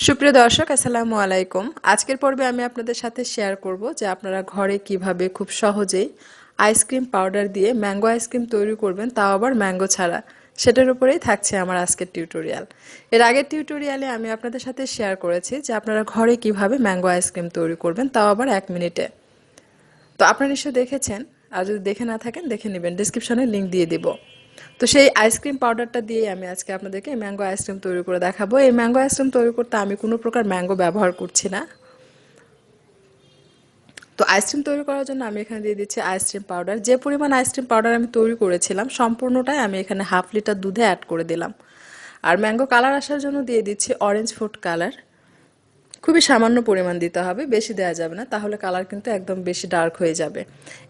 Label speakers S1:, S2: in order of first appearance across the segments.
S1: সুপ্রিয় দর্শক, আসসালামু আলাইকুম। আজকের পর্বে আমি আপনাদের সাথে শেয়ার করব যে আপনারা ঘরে কীভাবে খুব সহজেই আইসক্রিম পাউডার দিয়ে ম্যাঙ্গো আইসক্রিম তৈরি করবেন, তাও আবার ম্যাঙ্গো ছাড়া। সেটার উপরেই থাকছে আমার আজকের টিউটোরিয়াল এর আগের টিউটোরিয়ালে আমি আপনাদের সাথে শেয়ার করেছি যে আপনারা ঘরে কীভাবে ম্যাঙ্গো আইসক্রিম তৈরি করবেন, তাও আবার এক মিনিটে। তো আপনারা নিশ্চয়ই দেখেছেন, আর যদি দেখে না থাকেন, দেখে নেবেন। ডিসক্রিপশনে লিঙ্ক দিয়ে দিব। তো সেই আইসক্রিম পাউডারটা দিয়ে আমি আজকে আপনাদেরকে ম্যাঙ্গো আইসক্রিম তৈরি করে দেখাবো। এই ম্যাঙ্গো আইসক্রিম তৈরি করতে আমি কোনো প্রকার ম্যাঙ্গো ব্যবহার করছি না। তো আইসক্রিম তৈরি করার জন্য আমি এখানে দিয়ে দিচ্ছি আইসক্রিম পাউডার যে পরিমাণ আইসক্রিম পাউডার আমি তৈরি করেছিলাম, সম্পূর্ণটাই আমি এখানে হাফ লিটার দুধে অ্যাড করে দিলাম। আর ম্যাঙ্গো কালার আসার জন্য দিয়ে দিচ্ছি অরেঞ্জ ফুড কালার খুবই সামান্য পরিমাণ দিতে হবে, বেশি দেওয়া যাবে না, তাহলে কালার কিন্তু একদম বেশি ডার্ক হয়ে যাবে।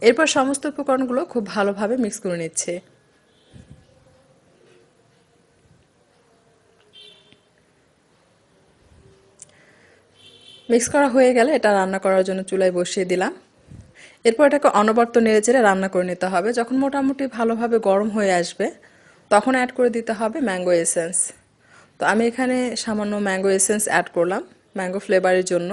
S1: এরপর সমস্ত উপকরণগুলো খুব ভালোভাবে মিক্স করে নিচ্ছে। মিক্স করা হয়ে গেলে এটা রান্না করার জন্য চুলায় বসিয়ে দিলাম। এরপর এটাকে অনবর্ত নেড়ে চেড়ে রান্না করে নিতে হবে। যখন মোটামুটি ভালোভাবে গরম হয়ে আসবে, তখন অ্যাড করে দিতে হবে ম্যাঙ্গো এসেন্স তো আমি এখানে সামান্য ম্যাঙ্গো এসেন্স অ্যাড করলাম ম্যাঙ্গো ফ্লেভারের জন্য।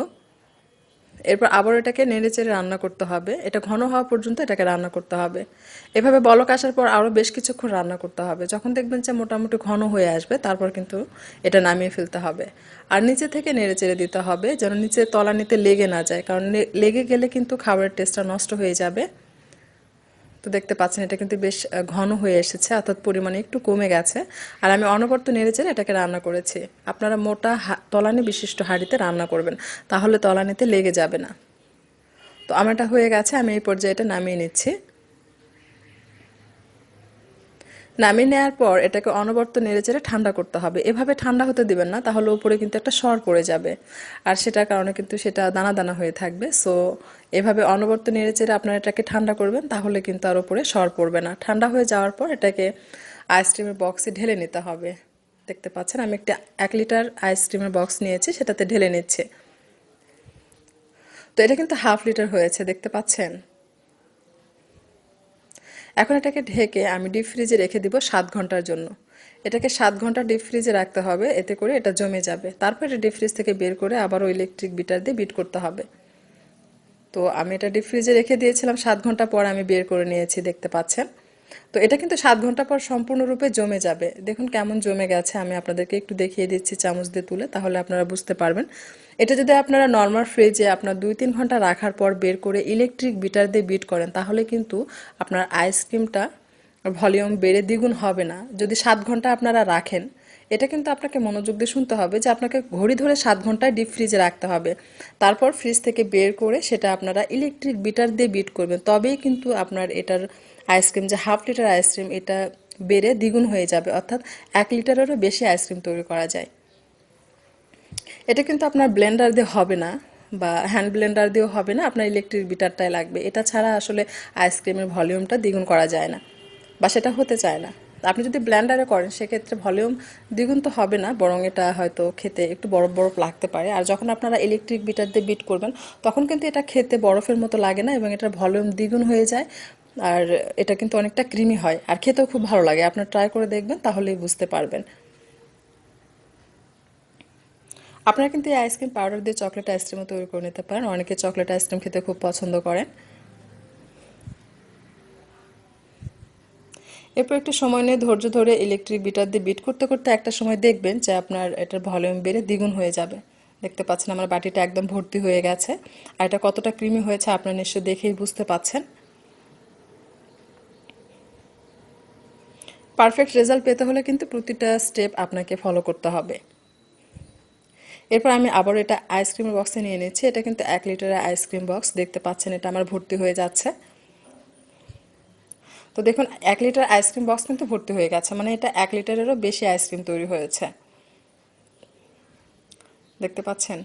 S1: এরপর আবার এটাকে নেড়ে চেড়ে রান্না করতে হবে। এটা ঘন হওয়া পর্যন্ত এটাকে রান্না করতে হবে। এভাবে বলক আসার পর আরও বেশ কিছুক্ষণ রান্না করতে হবে। যখন দেখবেন যে মোটামুটি ঘন হয়ে আসবে, তারপর কিন্তু এটা নামিয়ে ফেলতে হবে। আর নিচে থেকে নেড়ে চেড়ে দিতে হবে, যেন নিচে তলা নিতে লেগে না যায়। কারণ লেগে গেলে কিন্তু খাবারের টেস্টটা নষ্ট হয়ে যাবে। তো দেখতে পাচ্ছেন, এটা কিন্তু বেশ ঘন হয়ে এসেছে, অর্থাৎ পরিমাণে একটু কমে গেছে। আর আমি অনবর্ত নেড়েচেড়ে এটাকে রান্না করেছি। আপনারা মোটা তলানি বিশিষ্ট হাঁড়িতে রান্না করবেন, তাহলে তলানিতে লেগে যাবে না। তো আমারটা হয়ে গেছে, আমি এই পর্যায়েটা নামিয়ে নিচ্ছি। নামিয়ে নেওয়ার পর এটাকে অনবর্ত নেড়েচেড়ে ঠান্ডা করতে হবে। এভাবে ঠান্ডা হতে দিবেন না, তাহলে উপরে কিন্তু একটা সর পড়ে যাবে। আর সেটার কারণে কিন্তু সেটা দানা দানা হয়ে থাকবে। সো এভাবে অনবর্ত নেড়েচেড়ে আপনারা এটাকে ঠান্ডা করবেন, তাহলে কিন্তু আর উপরে সর পড়বে না। ঠান্ডা হয়ে যাওয়ার পর এটাকে আইসক্রিমের বক্সে ঢেলে নিতে হবে। দেখতে পাচ্ছেন, আমি একটা এক লিটার আইসক্রিমের বক্স নিয়েছি, সেটাতে ঢেলে নিচ্ছে। তো এটা কিন্তু হাফ লিটার হয়েছে, দেখতে পাচ্ছেন? এখন এটাকে ঢেকে আমি ডিপ ফ্রিজে রেখে দিব সাত ঘণ্টার জন্য। এটাকে সাত ঘণ্টা ডিপ ফ্রিজে রাখতে হবে, এতে করে এটা জমে যাবে। তারপর এটা ডিপ ফ্রিজ থেকে বের করে আবারও ইলেকট্রিক বিটার দিয়ে বিট করতে হবে। তো আমি এটা ডিপ ফ্রিজে রেখে দিয়েছিলাম, সাত ঘণ্টা পর আমি বের করে নিয়েছি, দেখতে পাচ্ছেন? তো এটা কিন্তু সাত ঘণ্টা পর সম্পূর্ণরূপে জমে যাবে। দেখুন কেমন জমে গেছে, আমি আপনাদেরকে একটু দেখিয়ে দিচ্ছি চামচ দিয়ে তুলে, তাহলে আপনারা বুঝতে পারবেন। এটা যদি আপনারা নর্মাল ফ্রিজে আপনার দুই তিন ঘণ্টা রাখার পর বের করে ইলেকট্রিক বিটার দিয়ে বিট করেন, তাহলে কিন্তু আপনার আইসক্রিমটা ভলিউম বেড়ে দ্বিগুণ হবে না। যদি সাত ঘণ্টা আপনারা রাখেন, এটা কিন্তু আপনাকে মনোযোগ দিয়ে শুনতে হবে যে আপনাকে ঘড়ি ধরে সাত ঘন্টায় ডিপ ফ্রিজে রাখতে হবে। তারপর ফ্রিজ থেকে বের করে সেটা আপনারা ইলেকট্রিক বিটার দিয়ে বিট করবেন, তবেই কিন্তু আপনার এটার আইসক্রিম, যে হাফ লিটার আইসক্রিম এটা বেড়ে দ্বিগুণ হয়ে যাবে, অর্থাৎ এক লিটারেরও বেশি আইসক্রিম তৈরি করা যায়। এটা কিন্তু আপনার ব্লেন্ডার দিয়ে হবে না বা হ্যান্ড ব্লেন্ডার দিয়েও হবে না, আপনার ইলেকট্রিক বিটারটাই লাগবে। এটা ছাড়া আসলে আইসক্রিমের ভলিউমটা দ্বিগুণ করা যায় না বা সেটা হতে চায় না। আপনি যদি ব্ল্যান্ডারে করেন, সেক্ষেত্রে ভলিউম দ্বিগুণ তো হবে না, বরং এটা হয়তো খেতে একটু বরফ বরফ লাগতে পারে। আর যখন আপনারা ইলেকট্রিক বিটার দিয়ে বিট করবেন, তখন কিন্তু এটা খেতে বরফের মতো লাগে না এবং এটার ভলিউম দ্বিগুণ হয়ে যায়। আর এটা কিন্তু অনেকটা ক্রিমি হয়। আর খেতেও খুব ভালো লাগে। আপনার ট্রাই করে দেখবেন, তাহলেই বুঝতে পারবেন। আপনারা কিন্তু এই আইসক্রিম পাউডার দিয়ে চকলেট আইসক্রিমও তৈরি করে নিতে পারেন। অনেকে চকলেট আইসক্রিম খেতে খুব পছন্দ করেন। এরপর একটু সময় নিয়ে ধৈর্য ধরে ইলেকট্রিক বিটার দিয়ে বিট করতে করতে একটা সময় দেখবেন যে আপনার এটার ভলিউম বেড়ে দ্বিগুণ হয়ে যাবে। দেখতে পাচ্ছেন আমার বাটিটা একদম ভর্তি হয়ে গেছে। আর এটা কতটা ক্রিমি হয়েছে আপনার নিশ্চয় দেখেই বুঝতে পাচ্ছেন। পারফেক্ট রেজাল্ট পেতে হলে কিন্তু প্রতিটা স্টেপ আপনাকে ফলো করতে হবে। এরপর আমি আবার এটা আইসক্রিমের বক্সে নিয়ে নিচ্ছি। এটা কিন্তু এক লিটারের আইসক্রিম বক্স দেখতে পাচ্ছেন এটা আমার ভর্তি হয়ে যাচ্ছে। তো দেখুন, এক লিটার আইসক্রিম বক্স কিন্তু ভর্তি হয়ে গেছে। মানে এটা এক লিটারেরও বেশি আইসক্রিম তৈরি হয়েছে। দেখতে পাচ্ছেন?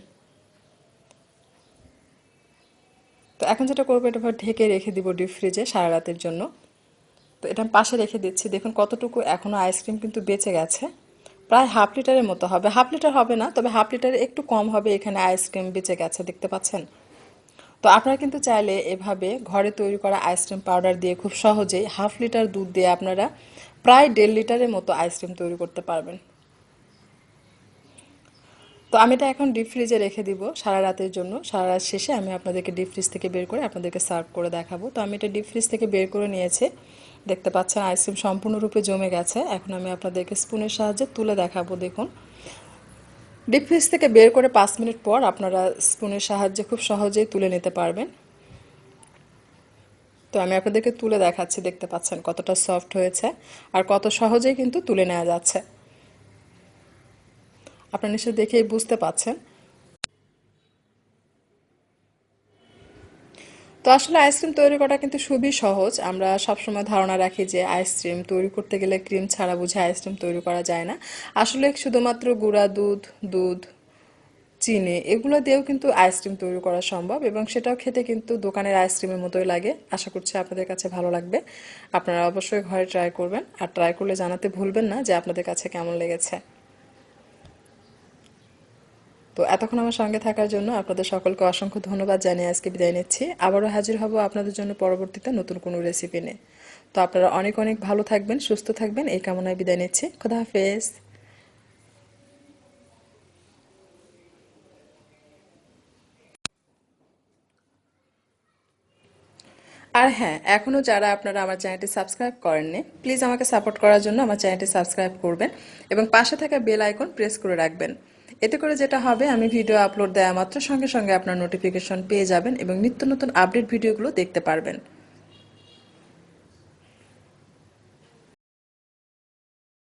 S1: তো এখন যেটা করব, এটা ঢেকে রেখে দিব ডিপ ফ্রিজে সারা রাতের জন্য। তো এটা পাশে রেখে দিচ্ছি। দেখুন কতটুকু এখনও আইসক্রিম কিন্তু বেঁচে গেছে। প্রায় হাফ লিটারের মতো হবে। হাফ লিটার হবে না, তবে হাফ লিটারে একটু কম হবে এখানে আইসক্রিম বেঁচে গেছে, দেখতে পাচ্ছেন? তো আপনারা কিন্তু চাইলে এভাবে ঘরে তৈরি করা আইসক্রিম পাউডার দিয়ে খুব সহজেই হাফ লিটার দুধ দিয়ে আপনারা প্রায় দেড় লিটারের মতো আইসক্রিম তৈরি করতে পারবেন। তো আমি এটা এখন ডিপ ফ্রিজে রেখে দিব সারা রাতের জন্য। সারা রাত শেষে আমি আপনাদেরকে ডিপ ফ্রিজ থেকে বের করে আপনাদেরকে সার্ভ করে দেখাবো। তো আমি এটা ডিপ ফ্রিজ থেকে বের করে নিয়েছি। দেখতে পাচ্ছেন, আইসক্রিম সম্পূর্ণরূপে জমে গেছে। এখন আমি আপনাদেরকে স্পুনের সাহায্যে তুলে দেখাবো, দেখুন। ডিপ ফ্রিজ থেকে বের করে পাঁচ মিনিট পর আপনারা স্পুনের সাহায্যে খুব সহজেই তুলে নিতে পারবেন। তো আমি আপনাদেরকে তুলে দেখাচ্ছি, দেখতে পাচ্ছেন কতটা সফট হয়েছে আর কত সহজেই কিন্তু তুলে নেওয়া যাচ্ছে। আপনারা নিশ্চয়ই দেখেই বুঝতে পাচ্ছেন। তো আসলে আইসক্রিম তৈরি করা কিন্তু খুবই সহজ। আমরা সবসময় ধারণা রাখি যে আইসক্রিম তৈরি করতে গেলে ক্রিম ছাড়া বুঝে আইসক্রিম তৈরি করা যায় না। আসলে শুধুমাত্র গুঁড়া দুধ দুধ, চিনি এগুলো দিয়েও কিন্তু আইসক্রিম তৈরি করা সম্ভব এবং সেটাও খেতে কিন্তু দোকানের আইসক্রিমের মতোই লাগে। আশা করছি আপনাদের কাছে ভালো লাগবে। আপনারা অবশ্যই ঘরে ট্রাই করবেন। আর ট্রাই করলে জানাতে ভুলবেন না যে আপনাদের কাছে কেমন লেগেছে। তো এতক্ষণ আমার সঙ্গে থাকার জন্য আপনাদের সকলকে অসংখ্য ধন্যবাদ জানিয়ে আজকে বিদায় নিচ্ছি। আবারও হাজির হব আপনাদের জন্য পরবর্তীতে নতুন কোনো রেসিপি নিয়ে। তো আপনারা অনেক অনেক ভালো থাকবেন, সুস্থ থাকবেন, এই কামনায় বিদায় নিচ্ছি। খোদা হাফেজ। আর হ্যাঁ এখনও যারা আপনারা আমার চ্যানেলটি সাবস্ক্রাইব করেননি, প্লিজ আমাকে সাপোর্ট করার জন্য আমার চ্যানেলটি সাবস্ক্রাইব করবেন এবং পাশে থাকা বেল আইকন প্রেস করে রাখবেন। এতে করে যেটা হবে, আমি ভিডিও আপলোড দেওয়া মাত্র সঙ্গে সঙ্গে আপনার নোটিফিকেশন পেয়ে যাবেন এবং নিত্য নতুন আপডেট ভিডিওগুলো দেখতে পারবেন।